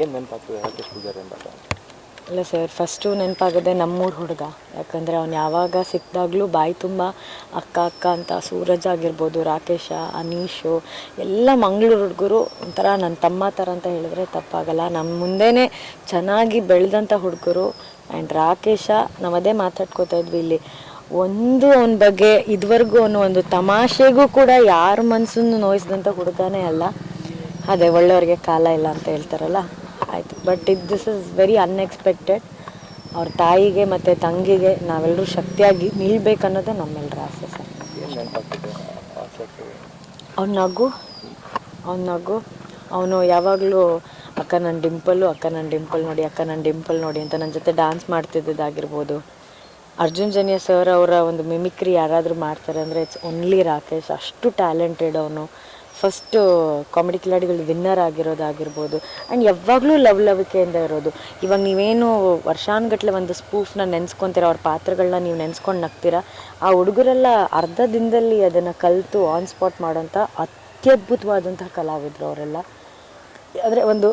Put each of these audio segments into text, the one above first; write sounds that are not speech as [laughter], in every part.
ಏನು ನೆನಪಾಗ್ತದೆ? ರಾಕೇಶ್ ಪೂಜಾರಿ ಅಂದಾಗ ಇಲ್ಲ ಸರ್ ಫಸ್ಟು ನೆನಪಾಗದೆ ನಮ್ಮೂರು ಹುಡುಗ. ಯಾಕಂದರೆ ಅವ್ನು ಯಾವಾಗ ಸಿಕ್ಕಿದಾಗಲೂ ಬಾಯಿ ತುಂಬ ಅಕ್ಕ ಅಕ್ಕ ಅಂತ ಸೂರಜ್ ಆಗಿರ್ಬೋದು ರಾಕೇಶ ಅನೀಶು ಎಲ್ಲ ಮಂಗಳೂರು ಹುಡುಗರು ಒಂಥರ ನನ್ನ ತಮ್ಮ ಥರ ಅಂತ ಹೇಳಿದ್ರೆ ತಪ್ಪಾಗಲ್ಲ. ನಮ್ಮ ಮುಂದೆನೇ ಚೆನ್ನಾಗಿ ಬೆಳೆದಂಥ ಹುಡುಗರು ಆ್ಯಂಡ್ ರಾಕೇಶ ನಾವು ಅದೇ ಮಾತಾಡ್ಕೋತಾ ಇದ್ವಿ ಇಲ್ಲಿ. ಒಂದು ಅವನ ಬಗ್ಗೆ ಇದುವರೆಗೂ ಅವನು ಒಂದು ತಮಾಷೆಗೂ ಕೂಡ ಯಾರ ಮನಸ್ಸನ್ನು ನೋಯಿಸಿದಂಥ ಹುಡುಗನೇ ಅಲ್ಲ. ಅದೇ ಒಳ್ಳೆಯವ್ರಿಗೆ ಕಾಲ ಇಲ್ಲ ಅಂತ ಹೇಳ್ತಾರಲ್ಲ? ಆಯಿತು. ಬಟ್ ಇದು ದಿಸ್ ಇಸ್ ವೆರಿ ಅನ್ಎಕ್ಸ್ಪೆಕ್ಟೆಡ್ ಅವ್ರ ತಾಯಿಗೆ ಮತ್ತು ತಂಗಿಗೆ ನಾವೆಲ್ಲರೂ ಶಕ್ತಿಯಾಗಿ ನಿಲ್ಬೇಕನ್ನೋದೇ ನಮ್ಮೆಲ್ಲರ ಆಸೆ ಸರ್. ಅವ್ನ ನಗು. ಅವ್ನ ನಗು. ಅವನು ಯಾವಾಗಲೂ ಅಕ್ಕ ನನ್ನ ಡಿಂಪಲ್ಲು, ಅಕ್ಕ ನನ್ನ ಡಿಂಪಲ್ ನೋಡಿ, ಅಕ್ಕ ನನ್ನ ಡಿಂಪಲ್ ನೋಡಿ ಅಂತ ನನ್ನ ಜೊತೆ ಡ್ಯಾನ್ಸ್ ಮಾಡ್ತಿದ್ದದ್ದಾಗಿರ್ಬೋದು. ಅರ್ಜುನ್ ಜನ್ಯ ಸರ್ ಅವರ ಒಂದು ಮಿಮಿಕ್ರಿ ಯಾರಾದರೂ ಮಾಡ್ತಾರೆ ಅಂದರೆ ಇಟ್ಸ್ ಓನ್ಲಿ ರಾಕೇಶ್. ಅಷ್ಟು ಟ್ಯಾಲೆಂಟೆಡ್ ಅವನು. ಫಸ್ಟು ಕಾಮಿಡಿ ಕಿಲಾಡಿಗಳು ವಿನ್ನರ್ ಆಗಿರೋದಾಗಿರ್ಬೋದು. ಆ್ಯಂಡ್ ಯಾವಾಗಲೂ ಲವ್ ಲವಿಕೆಯಿಂದ ಇರೋದು. ಇವಾಗ ನೀವೇನು ವರ್ಷಾನುಗಟ್ಟಲೆ ಒಂದು ಸ್ಪೂಫ್ನ ನೆನೆಸ್ಕೊತೀರ, ಅವ್ರ ಪಾತ್ರಗಳನ್ನ ನೀವು ನೆನೆಸ್ಕೊಂಡು ನಗ್ತೀರಾ? ಆ ಹುಡುಗರೆಲ್ಲ ಅರ್ಧ ದಿನದಲ್ಲಿ ಅದನ್ನು ಕಲಿತು ಆನ್ ಸ್ಪಾಟ್ ಮಾಡೋಂಥ ಅತ್ಯದ್ಭುತವಾದಂತಹ ಕಲಾವಿದರು ಅವರೆಲ್ಲ. ಅಂದರೆ ಒಂದು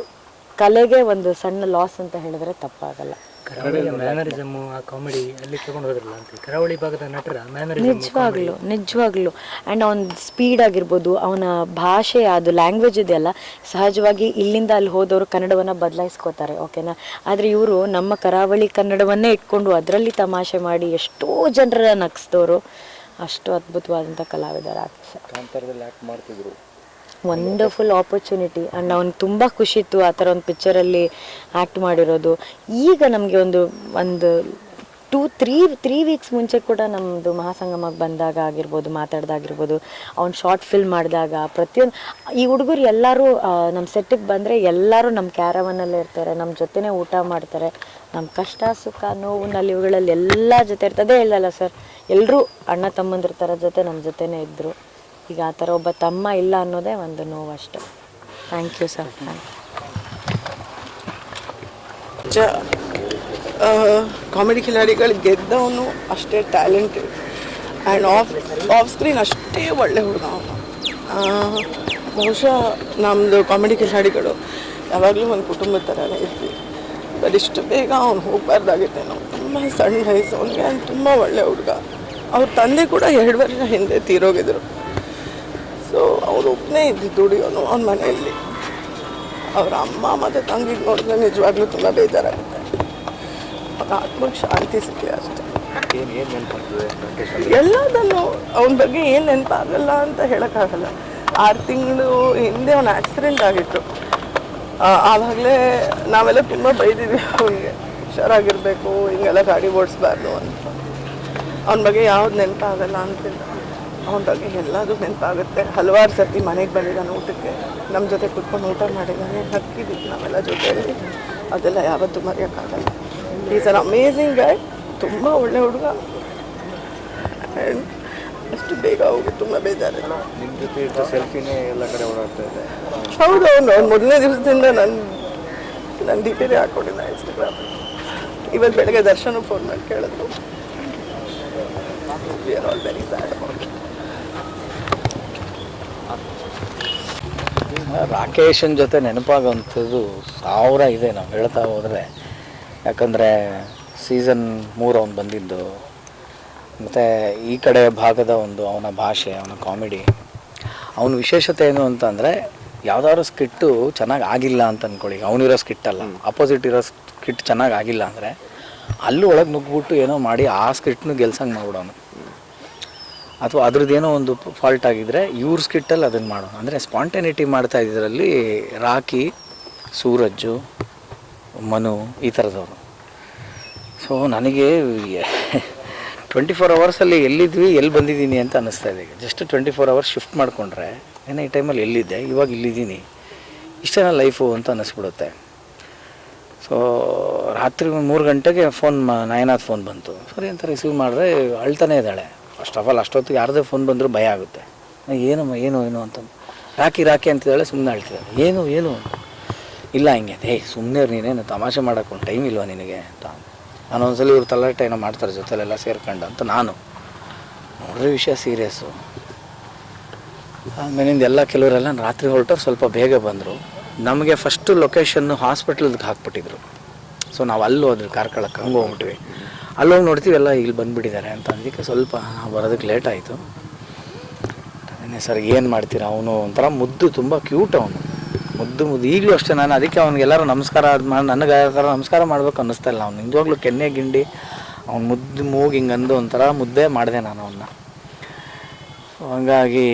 ಕಲೆಗೆ ಒಂದು ಸಣ್ಣ ಲಾಸ್ ಅಂತ ಹೇಳಿದ್ರೆ ತಪ್ಪಾಗಲ್ಲ. ಕರಾವಳಿ ಮ್ಯಾನರಿಸಮು ಆ ಕಾಮಿಡಿ ಅಲ್ಲಿ ತಗೊಂಡು ಹೋದ್ರಲ್ಲ ಅಂತ. ಕರಾವಳಿ ಭಾಗದ ನಟರ ಮ್ಯಾನರಿಸಮ್ ನಿಜವಾಗ್ಲು ನಿಜವಾಗ್ಲು. ಆ್ಯಂಡ್ ಅವನ ಸ್ಪೀಡ್ ಆಗಿರ್ಬೋದು ಅವನ ಭಾಷೆ ಅದು ಲ್ಯಾಂಗ್ವೇಜ್ ಇದೆಯಲ್ಲ ಸಹಜವಾಗಿ ಇಲ್ಲಿಂದ ಅಲ್ಲಿ ಹೋದವರು ಕನ್ನಡವನ್ನು ಬದಲಾಯಿಸ್ಕೋತಾರೆ ಓಕೆನಾ ಆದರೆ ಇವರು ನಮ್ಮ ಕರಾವಳಿ ಕನ್ನಡವನ್ನೇ ಇಟ್ಕೊಂಡು ಅದರಲ್ಲಿ ತಮಾಷೆ ಮಾಡಿ ಎಷ್ಟೋ ಜನರ ನಗಿಸಿದವರು. ಅಷ್ಟು ಅದ್ಭುತವಾದಂಥ ಕಲಾವಿದರ ಮಾಡ್ತಿದ್ರು. ವಂಡರ್ಫುಲ್ ಆಪರ್ಚುನಿಟಿ ಆ್ಯಂಡ್ ಅವ್ನು ತುಂಬ ಖುಷಿ ಇತ್ತು ಆ ಥರ ಒಂದು ಪಿಕ್ಚರಲ್ಲಿ ಆ್ಯಕ್ಟ್ ಮಾಡಿರೋದು. ಈಗ ನಮಗೆ ಒಂದು ಒಂದು ಟೂ ತ್ರೀ ತ್ರೀ ವೀಕ್ಸ್ ಮುಂಚೆ ಕೂಡ ನಮ್ಮದು ಮಹಾಸಂಗಮಕ್ಕೆ ಬಂದಾಗ ಆಗಿರ್ಬೋದು ಮಾತಾಡ್ದಾಗಿರ್ಬೋದು ಅವ್ನು ಶಾರ್ಟ್ ಫಿಲ್ಮ್ ಮಾಡಿದಾಗ ಪ್ರತಿಯೊಂದು, ಈ ಹುಡುಗರು ಎಲ್ಲರೂ ನಮ್ಮ ಸೆಟ್ಟಿಗೆ ಬಂದರೆ ಎಲ್ಲರೂ ನಮ್ಮ ಕ್ಯಾರವನಲ್ಲೇ ಇರ್ತಾರೆ ನಮ್ಮ ಜೊತೆನೇ ಊಟ ಮಾಡ್ತಾರೆ. ನಮ್ಮ ಕಷ್ಟ, ಸುಖ, ನೋವು, ನಲಿವುಗಳಲ್ಲಿ ಎಲ್ಲ ಜೊತೆ ಇರ್ತದೆ ಹೇಳಲ್ಲ ಸರ್ ಎಲ್ಲರೂ ಅಣ್ಣ ತಮ್ಮಂದ್ರ ಥರ ಜೊತೆ ನಮ್ಮ ಜೊತೆನೇ ಇದ್ದರು ಈಗ ಆ ಥರ ಒಬ್ಬ ತಮ್ಮ ಇಲ್ಲ ಅನ್ನೋದೇ ಒಂದು ನೋವು ಅಷ್ಟೆ ಥ್ಯಾಂಕ್ ಯು ಸರ್ ಕಾಮಿಡಿ ಖಿಲಾಡಿಗಳು ಗೆದ್ದವನು ಅಷ್ಟೇ talented and off off screen ಅಷ್ಟೇ ಒಳ್ಳೆ ಹುಡುಗ ಅವನು. ಬಹುಶಃ ನಮ್ಮದು ಕಾಮಿಡಿ ಖಿಲಾಡಿಗಳು ಯಾವಾಗಲೂ ಒಂದು ಕುಟುಂಬದ ಥರನೇ ಇದ್ವಿ ಬಟ್ ಇಷ್ಟು ಬೇಗ ಅವ್ನು ಹೋಗಬಾರ್ದಾಗಿತ್ತೆ ನಾವು. ತುಂಬ ಸಣ್ಣ ವಯಸ್ಸು. ಅವನಿಗೆ ಅವ್ನು ತುಂಬ ಒಳ್ಳೆ ಹುಡುಗ. ಅವ್ರ ತಂದೆ ಕೂಡ ಎರಡು ವರ್ಷ ಹಿಂದೆ ತೀರೋಗಿದ್ರು. ಸೊ ಅವ್ರು ಒಬ್ಬನೇ ಇದ್ದು ದುಡಿಯೋನು ಅವ್ನ ಮನೆಯಲ್ಲಿ. ಅವ್ರ ಅಮ್ಮ ಮತ್ತು ತಂಗಿಗೆ ನೋಡಿದ್ರೆ ನಿಜವಾಗ್ಲೂ ತುಂಬ ಬೇಜಾರಾಗುತ್ತೆ. ಅವ್ರ ಆತ್ಮಕ್ಕೆ ಶಾಂತಿ ಸಿಕ್ಕಿದೆ ಅಷ್ಟೇ. ಎಲ್ಲದನ್ನು ಅವನ ಬಗ್ಗೆ ಏನು ನೆನಪಾಗಲ್ಲ ಅಂತ ಹೇಳೋಕ್ಕಾಗಲ್ಲ. ಆರು ತಿಂಗಳು ಹಿಂದೆ ಅವನ ಆಕ್ಸಿಡೆಂಟ್ ಆಗಿತ್ತು. ಆವಾಗಲೇ ನಾವೆಲ್ಲ ತುಂಬ ಬೈದಿದ್ವಿ ಅವನಿಗೆ. ಹುಷಾರಾಗಿರಬೇಕು ಹಿಂಗೆಲ್ಲ ಗಾಡಿ ಓಡಿಸ್ಬಾರ್ದು ಅಂತ. ಅವನ ಬಗ್ಗೆ ಯಾವ್ದು ನೆನಪಾಗಲ್ಲ ಅಂತಿಲ್ಲ. ಅವನ ಬಗ್ಗೆ ಎಲ್ಲದೂ ನೆನಪಾಗುತ್ತೆ. ಹಲವಾರು ಸರ್ತಿ ಮನೆಗೆ ಬಂದಿದ್ದಾನೆ ಊಟಕ್ಕೆ. ನಮ್ಮ ಜೊತೆ ಕುತ್ಕೊಂಡು ಊಟ ಮಾಡಿದ್ದಾನೆ. ಹಕ್ಕಿದ್ದು ನಾವೆಲ್ಲ ಜೊತೆಯಲ್ಲಿ. ಅದೆಲ್ಲ ಯಾವತ್ತೂ ಮರೆಯೋಕ್ಕಾಗಲ್ಲ. ಈಸ್ ಅನ್ ಅಮೇಝಿಂಗ್ ಗಾಯ್ ತುಂಬ ಒಳ್ಳೆ ಹುಡುಗ. ಆ್ಯಂಡ್ ಅಷ್ಟು ಬೇಗ ಹೋಗಿ ತುಂಬ ಬೇಜಾರಿಲ್ಲ ನಿಮ್ಮ ಜೊತೆ ಸೆಲ್ಫಿನೇ ಎಲ್ಲ ಕಡೆ ಓಡಾಡ್ತಾ ಇದೆ. ಹೌದು ಅವನು ಅವ್ನು ಮೊದಲನೇ ದಿವಸದಿಂದ ನನ್ನ ನನ್ನ ಡಿಟೇಲಿ ಹಾಕೊಂಡಿದ್ದ ಇನ್ಸ್ಟಾಗ್ರಾಮ್ ಇವತ್ತು ಬೆಳಗ್ಗೆ ದರ್ಶನ ಫೋನ್ ಮಾಡಿ ಕೇಳಿದ್ರು. We are all very sad about ರಾಕೇಶನ್ ಜೊತೆ ನೆನಪಾಗುವಂಥದ್ದು ಸಾವಿರ ಇದೆ ನಾವು ಹೇಳ್ತಾ ಹೋದರೆ. ಯಾಕಂದರೆ ಸೀಸನ್ ಮೂರು ಅವ್ನು ಬಂದಿದ್ದು ಮತ್ತು ಈ ಕಡೆ ಭಾಗದ ಒಂದು ಅವನ ಭಾಷೆ ಅವನ ಕಾಮಿಡಿ ಅವನ ವಿಶೇಷತೆ ಏನು ಅಂತಂದರೆ ಯಾವುದಾದ್ರು ಸ್ಕಿಟ್ಟು ಚೆನ್ನಾಗಿ ಆಗಿಲ್ಲ ಅಂತ ಅಂದ್ಕೊಳ್ಳಿ ಅವನಿರೋ ಸ್ಕಿಟ್ ಅಲ್ಲ. ಅಪೋಸಿಟ್ ಇರೋ ಸ್ಕಿಟ್ ಚೆನ್ನಾಗಿ ಆಗಿಲ್ಲ ಅಂದರೆ ಅಲ್ಲೂ ಒಳಗೆ ನುಗ್ಗಿಬಿಟ್ಟು ಏನೋ ಮಾಡಿ ಆ ಸ್ಕಿಟ್ನು ಗೆಲ್ಸಂಗೆ ಮಾಡ್ಬಿಡೋನು. ಅಥವಾ ಅದ್ರದ್ದೇನೋ ಒಂದು ಫಾಲ್ಟ್ ಆಗಿದ್ರೆ ಇವ್ರ ಸ್ಕಿಟ್ಟಲ್ಲಿ ಅದನ್ನು ಮಾಡೋಣ. ಅಂದರೆ ಸ್ಪಾಂಟೇನಿಟಿ ಮಾಡ್ತಾ ಇದ್ರಲ್ಲಿ ರಾಕಿ, ಸೂರಜ್ಜು, ಮನು ಈ ಥರದವರು ಸೊ ನನಗೆ ಟ್ವೆಂಟಿ ಫೋರ್ ಅವರ್ಸಲ್ಲಿ ಎಲ್ಲಿದ್ವಿ, ಎಲ್ಲಿ ಬಂದಿದ್ದೀನಿ ಅಂತ ಅನ್ನಿಸ್ತಾ ಇದೆ just twenty four hours shift ಮಾಡಿಕೊಂಡ್ರೆ, ಏನೋ ಈ ಟೈಮಲ್ಲಿ ಎಲ್ಲಿದ್ದೆ, ಇವಾಗ ಇಲ್ಲಿದ್ದೀನಿ. ಇಷ್ಟೇನ ಲೈಫು ಅಂತ ಅನ್ನಿಸ್ಬಿಡುತ್ತೆ. ಸೊ ರಾತ್ರಿ ಮೂರು ಗಂಟೆಗೆ ಫೋನ್ ನಯನಾಥ್ ಫೋನ್ ಬಂತು. ಸರಿ ಅಂತ ರಿಸೀವ್ ಮಾಡಿದ್ರೆ ಅಳ್ತಾನೆ ಇದ್ದಾಳೆ. ಫಸ್ಟ್ ಆಫ್ ಆಲ್ ಅಷ್ಟೊತ್ತಿಗೆ ಯಾರದೇ ಫೋನ್ ಬಂದರೂ ಭಯ ಆಗುತ್ತೆ. ಏನಮ್ಮ ಏನು ಏನು ಅಂತ. ರಾಕಿ ರಾಕಿ ಅಂತಿದ್ದಾಳೆ ಸುಮ್ಮನೆ ಅಳ್ತಿದ್ದಾಳೆ. ಏನು ಏನು? ಇಲ್ಲ ಹಿಂಗೆ. ಏಯ್ ಸುಮ್ಮನೆ ನೀನೇನು ತಮಾಷೆ ಮಾಡೋಕ್ಕೆ ಟೈಮ್ ಇಲ್ವಾ ನಿನಗೆ ಅಂತ. ನಾನು ಒಂದ್ಸಲ ಇವ್ರು ತಲಾಟೆ ಏನೋ ಮಾಡ್ತಾರೆ ಜೊತೆಲೆಲ್ಲ ಸೇರ್ಕೊಂಡು ಅಂತ ನಾನು. ನೋಡ್ರೆ ವಿಷಯ ಸೀರಿಯಸ್ಸು ಆಮೇಲಿಂದ ಎಲ್ಲ ಕೆಲವರೆಲ್ಲ ರಾತ್ರಿ ಹೊರಟವ್ರು ಸ್ವಲ್ಪ ಬೇಗ ಬಂದರು. ನಮಗೆ ಫಸ್ಟು ಲೊಕೇಶನ್ನು ಹಾಸ್ಪಿಟ್ಲಿಗೆ ಹಾಕ್ಬಿಟ್ಟಿದ್ರು. ಸೊ ನಾವು ಅಲ್ಲಿ ಹೋದ್ವಿ ಕಾರ್ಕಳಕ್ಕೆ ಹಂಗೆ ಹೋಗ್ಬಿಟ್ವಿ. ಅಲ್ಲಿ ಹೋಗಿ ನೋಡ್ತೀವಿ, ಎಲ್ಲ ಇಲ್ಲಿ ಬಂದುಬಿಟ್ಟಿದ್ದಾರೆ ಅಂತ ಅದಕ್ಕೆ ಸ್ವಲ್ಪ ಬರೋದಕ್ಕೆ ಲೇಟ್ ಆಯಿತು. ಸರ್ ಏನು ಮಾಡ್ತೀರಾ? ಅವನು ಒಂಥರ ಮುದ್ದು, ತುಂಬ ಕ್ಯೂಟ್ ಅವನು. ಮುದ್ದು ಮುದ್ದು. ಈಗಲೂ ಅಷ್ಟೇ ನಾನು ಅದಕ್ಕೆ ಅವ್ನಿಗೆಲ್ಲರೂ ನಮಸ್ಕಾರ ಅದ್ ಮಾಡಿ, ನನಗೆ ಆ ನಮಸ್ಕಾರ ಮಾಡ್ಬೇಕು ಅನ್ನಿಸ್ತಾ ಇಲ್ಲ ಅವ್ನು. ನಿಜವಾಗ್ಲೂ ಕೆನ್ನೆ ಗಿಂಡಿ, ಅವ್ನು ಮುದ್ದು, ಮೂಗು ಹಿಂಗಂದು ಒಂಥರ ಮುದ್ದೆ ಮಾಡಿದೆ ನಾನು ಅವನ್ನ ಹಂಗಾಗಿ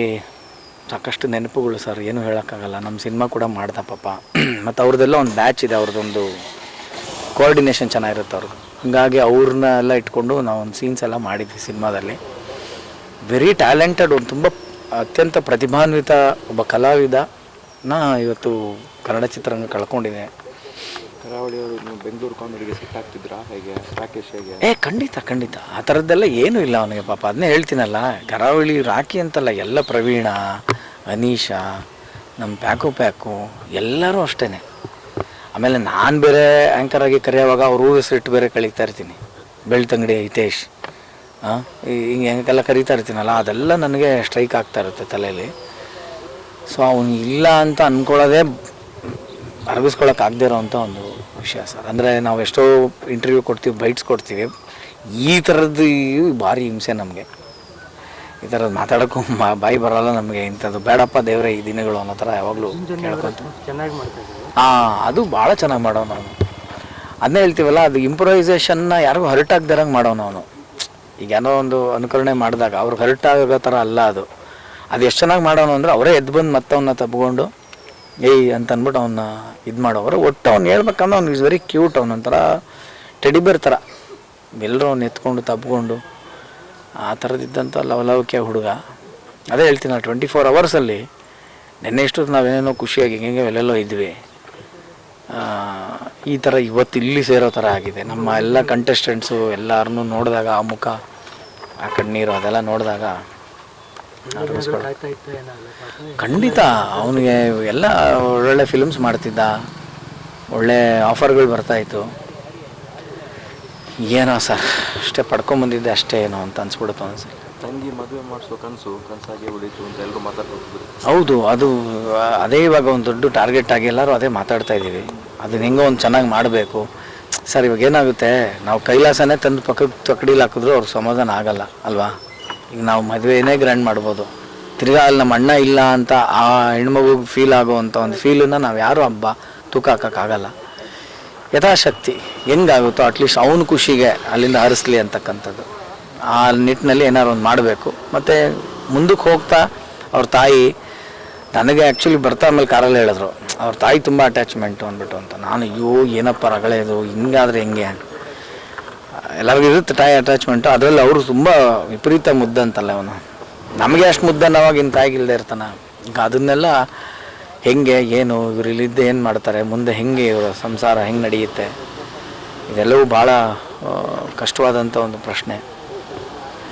ಸಾಕಷ್ಟು ನೆನಪುಗಳು ಸರ್ ಏನು ಹೇಳೋಕ್ಕಾಗಲ್ಲ. ನಮ್ಮ ಸಿನಿಮಾ ಕೂಡ ಮಾಡ್ದ ಪಾಪ. [clears throat] ಮತ್ತು ಅವ್ರದ್ದೆಲ್ಲ ಒಂದು ಬ್ಯಾಚ್ ಇದೆ ಅವ್ರದ್ದೊಂದು ಕೋಆರ್ಡಿನೇಷನ್ ಚೆನ್ನಾಗಿರುತ್ತೆ ಅವ್ರದ್ದು. ಹಾಗಾಗಿ ಅವ್ರನ್ನ ಎಲ್ಲ ಇಟ್ಕೊಂಡು ನಾವು ಒಂದು ಸೀನ್ಸ್ ಎಲ್ಲ ಮಾಡಿದ್ವಿ ಸಿನಿಮಾದಲ್ಲಿ. ವೆರಿ ಟ್ಯಾಲೆಂಟೆಡ್ ಒಂದು ತುಂಬ ಅತ್ಯಂತ ಪ್ರತಿಭಾನ್ವಿತ ಒಬ್ಬ ಕಲಾವಿದ ನಾ ಇವತ್ತು ಕನ್ನಡ ಚಿತ್ರರಂಗ ಕಳ್ಕೊಂಡಿದೆ. ಬೆಂಗಳೂರು ಕಾಮಿಡಿಗೆ ಹೇಗೆ? ರಾಕೇಶ್ ಹೇಗೆ? ಏ ಖಂಡಿತ ಖಂಡಿತ. ಆ ಥರದ್ದೆಲ್ಲ ಏನೂ ಇಲ್ಲ ಅವನಿಗೆ ಪಾಪ. ಅದನ್ನೇ ಹೇಳ್ತೀನಲ್ಲ ಕರಾವಳಿ ರಾಕಿ ಅಂತಲ್ಲ ಎಲ್ಲ ಪ್ರವೀಣ ಅನೀಶಾ ನಮ್ಮ ಪ್ಯಾಕು ಪ್ಯಾಕು ಎಲ್ಲರೂ ಅಷ್ಟೇ ಆಮೇಲೆ ನಾನು ಬೇರೆ ಆ್ಯಂಕರ್ ಆಗಿ ಕರೆಯುವಾಗ ಅವರು ಹೆಸರಿಟ್ಟು ಬೇರೆ ಕಳೀತಾ ಇರ್ತೀನಿ. ಬೆಳ್ತಂಗಡಿ ಹಿತೇಶ್. ಹಾಂ ಹಿಂಗೆ ಹೆಂಗೆಲ್ಲ ಕರೀತಾ ಇರ್ತೀನಲ್ಲ, ಅದೆಲ್ಲ ನನಗೆ ಸ್ಟ್ರೈಕ್ ಆಗ್ತಾ ಇರುತ್ತೆ ತಲೆಯಲ್ಲಿ ಸೊ ಅವನು ಇಲ್ಲ ಅಂತ ಅಂದ್ಕೊಳ್ಳೋದೇ ಅರಗಿಸ್ಕೊಳಕ್ಕಾಗದೇ ಇರೋವಂಥ ಒಂದು ವಿಷಯ ಸರ್ ಅಂದರೆ ನಾವು ಎಷ್ಟೋ ಇಂಟರ್ವ್ಯೂ ಕೊಡ್ತೀವಿ ಬೈಟ್ಸ್ ಕೊಡ್ತೀವಿ. ಈ ಥರದ್ದು ಭಾರಿ ಹಿಂಸೆ ನಮಗೆ. ಈ ಥರದ್ದು ಮಾತಾಡೋಕ್ಕೂ ಬಾಯಿ ಬರೋಲ್ಲ ನಮಗೆ. ಇಂಥದ್ದು ಬೇಡಪ್ಪ ದೇವರೇ ಈ ದಿನಗಳು ಅನ್ನೋ ಥರ ಯಾವಾಗಲೂ ಕೇಳ್ಕೊಂತ ಚೆನ್ನಾಗಿ ಹಾಂ ಅದು ಭಾಳ ಚೆನ್ನಾಗಿ ಮಾಡೋನು ಅವನು. ಅದನ್ನೇ ಹೇಳ್ತೀವಲ್ಲ ಅದು ಇಂಪ್ರೊವೈಸೇಷನ್ನ ಯಾರಿಗೂ ಹರ್ಟ್ ಆಗ್ದಿರಂಗೆ ಮಾಡೋನು ಅವನು. ಈಗ ಏನೋ ಒಂದು ಅನುಕರಣೆ ಮಾಡಿದಾಗ ಅವ್ರಿಗೆ ಹರ್ಟ್ ಆಗೋ ಥರ ಅಲ್ಲ ಅದು. ಅದು ಎಷ್ಟು ಚೆನ್ನಾಗಿ ಮಾಡೋನು ಅಂದರೆ ಅವರೇ ಎದ್ದು ಬಂದು ಮತ್ತೆ ಅವನ್ನ ತಪ್ಕೊಂಡು ಏಯ್ ಅಂತ ಅಂದ್ಬಿಟ್ಟು ಅವನ್ನ ಇದು ಮಾಡೋರು ಒಟ್ಟು. ಅವ್ನು ಹೇಳ್ಬೇಕಂದ್ರೆ ಅವ್ನು ಇಸ್ ವೆರಿ ಕ್ಯೂಟ್ ಅವನೊಂಥರ ಟೆಡಿಬೇರ್ ಥರ. ಎಲ್ಲರೂ ಅವ್ನು ಎತ್ಕೊಂಡು ತಬ್ಕೊಂಡು ಆ ಥರದಿದ್ದಂಥ ಲವಲವಿಕೆ ಹುಡುಗ. ಅದೇ ಹೇಳ್ತೀನಿ ಟ್ವೆಂಟಿ ಫೋರ್ ಅವರ್ಸಲ್ಲಿ ನೆನ್ನೆ ಇಷ್ಟೊತ್ತು ನಾವೇನೇನೋ ಖುಷಿಯಾಗಿ ಹಿಂಗೆ ಎಲ್ಲೆಲ್ಲೋ ಇದ್ವಿ. ಈ ಥರ ಇವತ್ತು ಇಲ್ಲಿ ಸೇರೋ ಥರ ಆಗಿದೆ. ನಮ್ಮ ಎಲ್ಲ ಕಂಟೆಸ್ಟೆಂಟ್ಸು ಎಲ್ಲರನ್ನೂ ನೋಡಿದಾಗ ಆ ಮುಖ ಆ ಕಣ್ಣೀರು ಅದೆಲ್ಲ ನೋಡಿದಾಗ ಖಂಡಿತ ಅವನಿಗೆ ಎಲ್ಲ ಒಳ್ಳೊಳ್ಳೆ ಫಿಲ್ಮ್ಸ್ ಮಾಡ್ತಿದ್ದ. ಒಳ್ಳೆ ಆಫರ್ಗಳು ಬರ್ತಾಯಿತ್ತು ಏನೋ ಸರ್. ಅಷ್ಟೇ ಪಡ್ಕೊಂಬಂದಿದ್ದೆ ಅಷ್ಟೇ ಏನೋ ಅಂತ ಅನ್ಸ್ಬಿಡುತ್ತೆ ಒಂದ್ಸಲ ತಂಗಿ ಮದುವೆ ಮಾಡಿಸೋ ಕನಸು ಕನಸಾಗಿ ಉಳಿತು ಅಂತ ಎಲ್ಲರೂ ಮಾತಾಡ್ತಿದ್ರು ಹೌದು ಅದು ಅದೇ ಇವಾಗ ಒಂದು ದೊಡ್ಡ ಟಾರ್ಗೆಟ್ ಆಗಿ ಎಲ್ಲರೂ ಅದೇ ಮಾತಾಡ್ತಾ ಇದ್ದೀವಿ. ಅದನ್ನ ಹೆಂಗೋ ಒಂದು ಚೆನ್ನಾಗಿ ಮಾಡಬೇಕು. ಸರ್ ಇವಾಗ ಏನಾಗುತ್ತೆ? ನಾವು ಕೈಲಾಸನೇ ತಂದು ಪಕ್ಕ ತಕ್ಕಡಿಲಿ ಹಾಕಿದ್ರು ಅವ್ರ ಸಮಾಧಾನ ಆಗಲ್ಲ ಅಲ್ವಾ? ಈಗ ನಾವು ಮದುವೆನೇ ಗ್ರ್ಯಾಂಡ್ ಮಾಡ್ಬೋದು. ತಿರ್ಗಾ ಅಲ್ಲಿ ನಮ್ಮ ಅಣ್ಣ ಇಲ್ಲ ಅಂತ ಆ ಹೆಣ್ಮಗುಗೆ ಫೀಲ್ ಆಗುವಂಥ ಒಂದು ಫೀಲನ್ನು ನಾವು ಯಾರು ಹಬ್ಬ ತೂಕ ಹಾಕೋಕ್ಕಾಗಲ್ಲ ಯಥಾಶಕ್ತಿ. ಹೆಂಗಾಗುತ್ತೋ ಅಟ್ಲೀಸ್ಟ್ ಅವನ ಖುಷಿಗೆ ಅಲ್ಲಿಂದ ಹರಿಸ್ಲಿ ಅಂತಕ್ಕಂಥದ್ದು. ಆ ನಿಟ್ಟಿನಲ್ಲಿ ಏನಾದ್ರು ಒಂದು ಮಾಡಬೇಕು. ಮತ್ತು ಮುಂದಕ್ಕೆ ಹೋಗ್ತಾ ಅವ್ರ ತಾಯಿ ನನಗೆ ಆ್ಯಕ್ಚುಲಿ ಬರ್ತಾ ಆಮೇಲೆ ಕಾರಲ್ಲಿ ಹೇಳಿದ್ರು, ಅವ್ರ ತಾಯಿ ತುಂಬ ಅಟ್ಯಾಚ್ಮೆಂಟು ಅಂದ್ಬಿಟ್ಟು ಅಂತ. ನಾನು, ಅಯ್ಯೋ, ಏನಪ್ಪ ರಗಳೆದು ಹಿಂಗಾದ್ರೆ ಹೆಂಗೆ? ಎಲ್ಲರಿಗೂ ಇರುತ್ತೆ ತಾಯಿ ಅಟ್ಯಾಚ್ಮೆಂಟು ಅದರಲ್ಲಿ ಅವರು ತುಂಬ ವಿಪರೀತ ಮುದ್ದಂತಲ್ಲ ಅವನು ನಮಗೆ ಅಷ್ಟು ಮುದ್ದನ್ನು ಅವಾಗಿನ ತಾಯಿಗಿಲ್ಲದೆ ಇರ್ತಾನೆ. ಈಗ ಅದನ್ನೆಲ್ಲ ಹೆಂಗೆ, ಏನು ಇವರಿಲ್ಲಿದ್ದ ಏನು ಮಾಡ್ತಾರೆ, ಮುಂದೆ ಹೆಂಗೆ ಇವರ ಸಂಸಾರ ಹೆಂಗೆ ನಡೆಯುತ್ತೆ, ಇದೆಲ್ಲವೂ ಭಾಳ ಕಷ್ಟವಾದಂಥ ಒಂದು ಪ್ರಶ್ನೆ.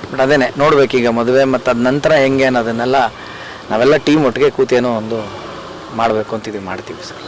ಬಟ್ ಅದೇನೆ, ನೋಡಬೇಕೀಗ ಮದುವೆ ಮತ್ತು ಅದ ನಂತರ ಹೆಂಗೆ ಅನ್ನೋದನ್ನೆಲ್ಲ ನಾವೆಲ್ಲ ಟೀಮ್ ಒಟ್ಟಿಗೆ ಕೂತೇನೋ ಒಂದು ಮಾಡಬೇಕು ಅಂತಿದ್ದೀವಿ ಮಾಡ್ತೀವಿ ಸರ್.